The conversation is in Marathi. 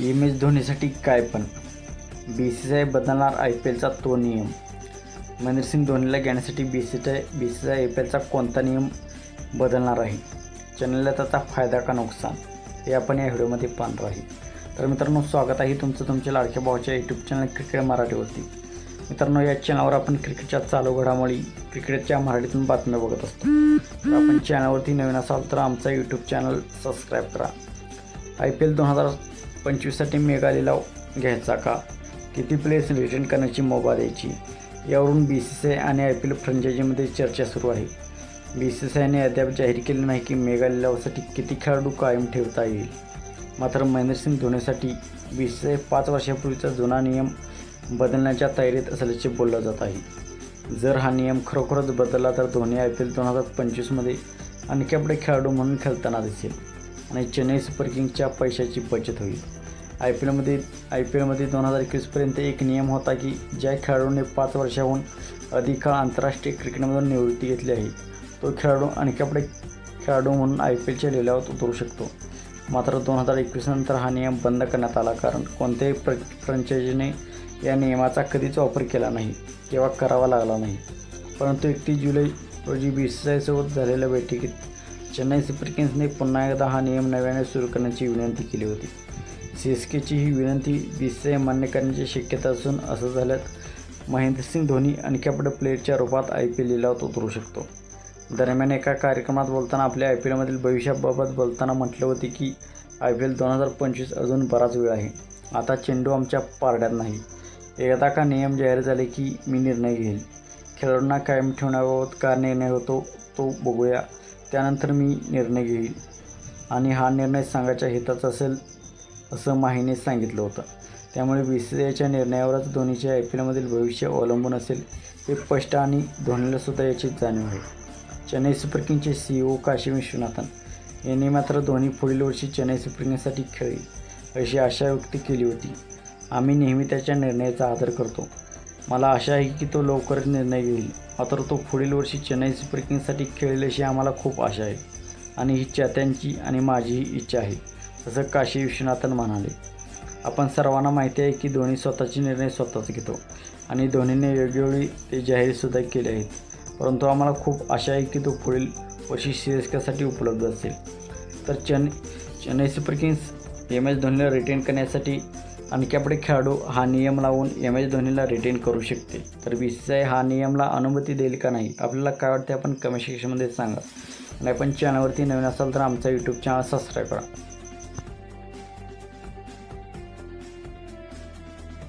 एम एस धोनीसाठी काय पण. बी सी सी आय बदलणार आय पी एलचा तो नियम. महेंद्रसिंग धोनीला घेण्यासाठी B C C I B C C I I P एलचा कोणता नियम बदलणार आहे? चॅनलला त्याचा फायदा का नुकसान? हे आपण या व्हिडिओमध्ये पाहणार आहे. तर मित्रांनो स्वागत आहे तुमचं तुमच्या लाडक्या भावाच्या यूट्यूब चॅनल क्रिकेट मराठीवरती. मित्रांनो या चॅनलवर आपण क्रिकेटच्या चालू घडामोडी क्रिकेटच्या मराठीतून बातम्या बघत असतो. तर आपण चॅनलवरती नवीन असाल तर आमचा यूट्यूब चॅनल सबस्क्राईब करा. आय पी एल दोन हजार पंचवीससाठी मेगा लिलाव घ्यायचा का? किती प्लेयर्स रिटर्न करण्याची मोबा द्यायची? यावरून बी सी सी आय आणि आय पी एल फ्रँचायझीमध्ये चर्चा सुरू आहे. बी सी सी आयने अद्याप जाहीर केले नाही की मेगा लिलावासाठी किती खेळाडू कायम ठेवता येईल. मात्र महेंद्रसिंग धोनीसाठी बी सी सी आय पाच वर्षापूर्वीचा जुना नियम बदलण्याच्या तयारीत असल्याचे बोललं जात आहे. जर हा नियम खरोखरच बदलला तर धोनी आय पी एल दोन हजार पंचवीसमध्ये आणखी आपले खेळाडू म्हणून खेळताना दिसेल आणि चेन्नई सुपर किंग्सच्या पैशाची बचत होईल. आय पी एलमध्ये आय पी एलमध्ये दोन हजार एकवीसपर्यंत एक नियम होता की ज्या खेळाडूने पाच वर्षाहून अधिक काळ आंतरराष्ट्रीय क्रिकेटमधून निवृत्ती घेतली आहे तो खेळाडू आणखी आपले खेळाडू म्हणून आय पी एलच्या लिलावात उतरू शकतो. मात्र दोन हजार एकवीसनंतर हा नियम बंद करण्यात आला कारण कोणत्याही प्र फ्रँचायझीने या नियमाचा कधीच वापर केला नाही किंवा करावा लागला नाही. परंतु एकतीस जुलै रोजी बी सी आयसोबत झालेल्या बैठकीत चेन्नई सुपर किंग्सने पुन्हा एकदा हा नियम नव्याने सुरू करण्याची विनंती केली होती. सी एस केची ही विनंती बी सी आय मान्य करण्याची शक्यता असून असं झाल्यात महेंद्रसिंग धोनी आणखी आपल्या प्लेयरच्या रूपात आय पी एल लिलावात उतरू शकतो. दरम्यान एका कार्यक्रमात बोलताना आपल्या आय पी एलमधील भविष्याबाबत बोलताना म्हटलं होते की आय पी एल दोन हजार पंचवीस अजून बराच वेळ आहे. आता चेंडू आमच्या पारड्यात नाही. एकदा का नियम जाहीर झाले की मी निर्णय घेईल. खेळाडूंना कायम ठेवण्याबाबत का निर्णय होतो तो बघूया. त्यानंतर मी निर्णय घेईल. आणि हा निर्णय संघाच्या हिताचा असेल असं माहीने सांगितलं होतं. त्यामुळे बी सी आयच्या निर्णयावरच धोनीच्या आय पी एलमधील भविष्य अवलंबून असेल हे स्पष्ट आणि धोनीलासुद्धा याची जाणीव आहे. चेन्नई सुपर किंगचे सी ओ काशी विश्वनाथन यांनी मात्र धोनी पुढील वर्षी चेन्नई सुपर किंगसाठी खेळेल अशी आशा व्यक्त केली होती. आम्ही नेहमी त्याच्या निर्णयाचा आदर करतो. मला आशा आहे की तो लवकरच निर्णय घेईल मात्र तो पुढील वर्षी चेन्नई सुपर किंगसाठी खेळेल अशी आम्हाला खूप आशा आहे. आणि ही चाहत्यांची आणि माझीही इच्छा आहे. असं काशी विश्वनाथन म्हणाले आपण सर्वांना माहिती आहे की धोनी स्वतःचे निर्णय स्वतःच घेतो आणि धोनीने वेगवेगळी ते जाहीरसुद्धा केले आहेत. परंतु आम्हाला खूप आशा आहे की तो पुढील वर्षी सी एस केसाठी उपलब्ध असेल. तर chain Chennai super kings M S धोनीला retain करण्यासाठी आणखी आपले खेळाडू हा नियम लावून एम एस धोनीला रिटेन करू शकते तर बी सी आय हा नियमला अनुमती देईल का नाही आपल्याला काय वाटते आपण कमेंट सेक्शनमध्ये सांगा. आणि आपण चॅनलवरती नवीन असाल तर आमचा यूट्यूब चॅनल सबस्क्राईब करा.